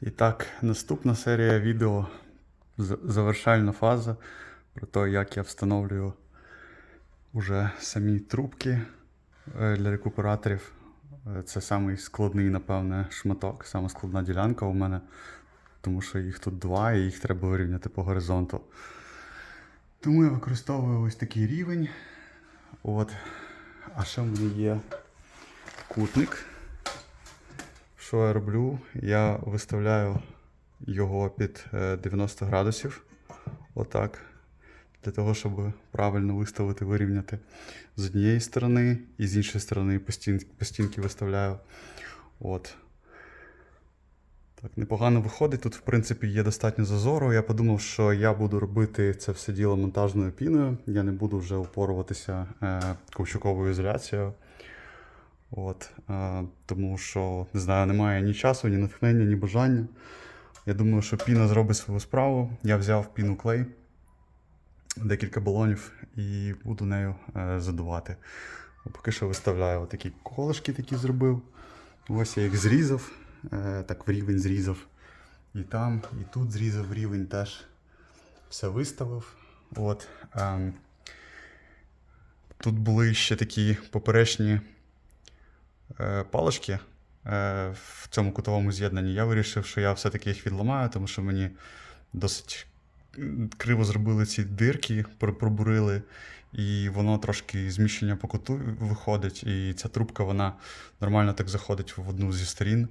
І так, наступна серія відео завершальна фаза про те, як я встановлюю уже самі трубки е, для рекуператорів. Е, Це самий складний, напевне, шматок, сама складна ділянка у мене, тому що їх тут два і їх треба вирівняти по горизонту. Тому я використовую ось такий рівень. От. А ще в мене є кутник. Що я роблю? Я виставляю його під е, 90 градусів. Отак. Для того, щоб правильно виставити, вирівняти з однієї сторони і з іншої сторони по, стін, виставляю. От. Так, непогано виходить. Тут, в принципі, є достатньо зазору. Я подумав, що я буду робити це все діло монтажною піною. Я не буду вже упоруватися е, ковчуковою ізоляцією. От, е, тому що, не знаю, немає ні часу, ні натхнення, ні бажання. Я думаю, що піна зробить свою справу. Я взяв піну клей, декілька балонів і буду нею е, задувати. Поки що виставляю такі колишки такі зробив. Ось я їх зрізав, е, так в рівень зрізав. І там, і тут зрізав рівень теж все виставив. От, ем, тут були ще такі поперечні е, палички е, в цьому кутовому з'єднанні. Я вирішив, що я все-таки їх відламаю, тому що мені досить криво зробили ці дирки, пробурили, і воно трошки зміщення по куту виходить, і ця трубка вона нормально так заходить в одну зі сторін.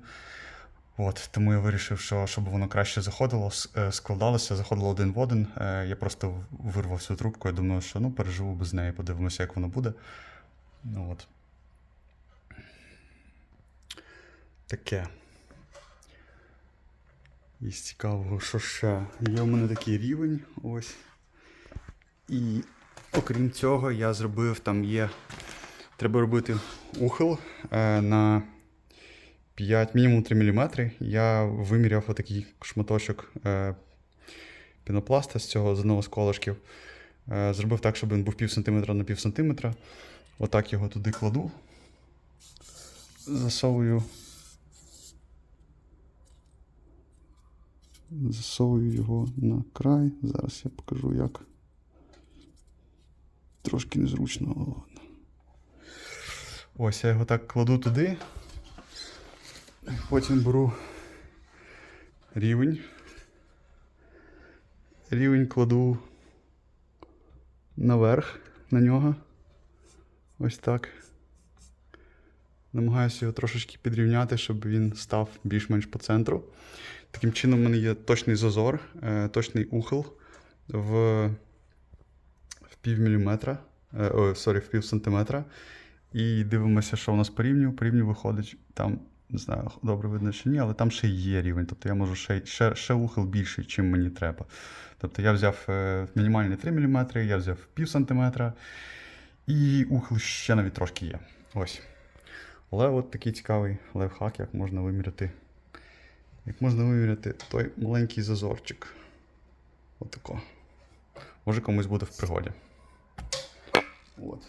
От, тому я вирішив, що щоб воно краще заходило, е, складалося, заходило один в один. Е, Я просто вирвав цю трубку. Я думаю, що ну переживу без неї, подивимося, як воно буде. Ну от. Таке. Із цікавого, що ще. Є у мене такий рівень. Ось. І окрім цього, я зробив там є. Треба робити ухил е, на 5, мінімум 3 мм. Я виміряв отакий шматочок е, пінопласта з цього з одного з колишків. Е, зробив так, щоб він був пів сантиметра на пів сантиметра. Отак його туди кладу. Засовую. Засовую його на край. Зараз я покажу як. Трошки незручно, але ладно. Ось я його так кладу туди. Потім беру рівень. Рівень кладу наверх на нього. Ось так. Намагаюся його трошечки підрівняти, щоб він став більш-менш по центру. Таким чином, в мене є точний зазор, е, точний ухил в, в пів міліметра, е, о, сорі, в пів сантиметра. І дивимося, що у нас по рівню. По рівню виходить там, не знаю, добре видно чи ні, але там ще є рівень. Тобто я можу ще, ще, ще ухил більший, чим мені треба. Тобто я взяв е, мінімальний 3 мм, я взяв пів сантиметра, і ухил ще навіть трошки є. Ось. Але от такий цікавий лайфхак, як можна виміряти. Як можна виміряти той маленький зазорчик. Отако. Може комусь буде в пригоді. От.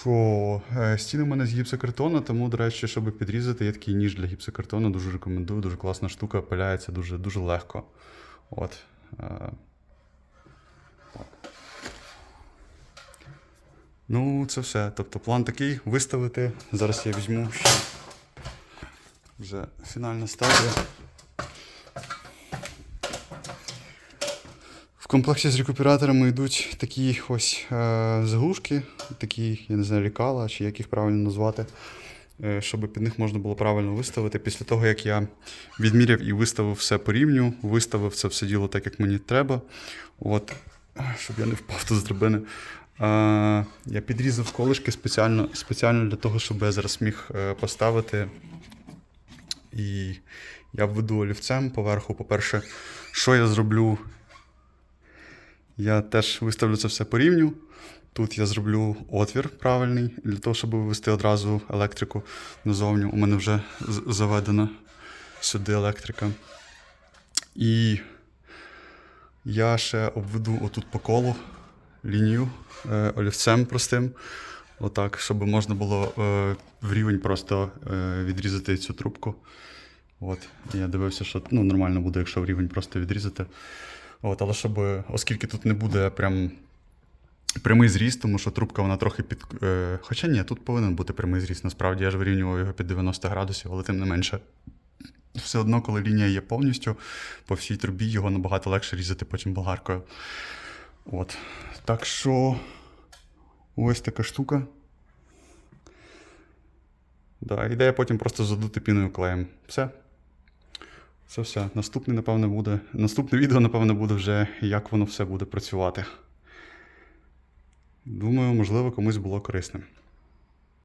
Що, е, стіни в мене з гіпсокартону, тому, до речі, щоб підрізати, є такий ніж для гіпсокартону, дуже рекомендую, дуже класна штука, пиляється дуже, дуже легко. От. е. Ну, це все. Тобто план такий виставити. Зараз я візьму вже фінальна стадія. В комплекті з рекуператорами йдуть такі ось е, заглушки, такі, я не знаю, лікала, чи як їх правильно назвати, е, щоб під них можна було правильно виставити. Після того, як я відміряв і виставив все по рівню, виставив це все діло так, як мені треба. От, щоб я не впав тут з драбини. Е, я підрізав колишки спеціально, спеціально для того, щоб я зараз міг е, поставити. І я введу олівцем поверху. По-перше, що я зроблю? Я теж виставлю це все по рівню. Тут я зроблю отвір правильний для того, щоб вивести одразу електрику назовні. У мене вже заведена сюди електрика. І я ще обведу отут по колу лінію е, олівцем простим. Отак, щоб можна було е, в рівень просто е, відрізати цю трубку. От. Я дивився, що ну, нормально буде, якщо в рівень просто відрізати. От, але щоб, оскільки тут не буде прям прямий зріст, тому що трубка вона трохи під. Е, хоча ні, тут повинен бути прямий зріст. Насправді я ж вирівнював його під 90 градусів, але тим не менше. Все одно, коли лінія є повністю по всій трубі, його набагато легше різати потім болгаркою. От. Так що ось така штука. Да, ідея потім просто задути піною клеєм. Все. Це все. Наступне, напевно, буде. Наступне відео, напевно, буде вже, як воно все буде працювати. Думаю, можливо, комусь було корисним.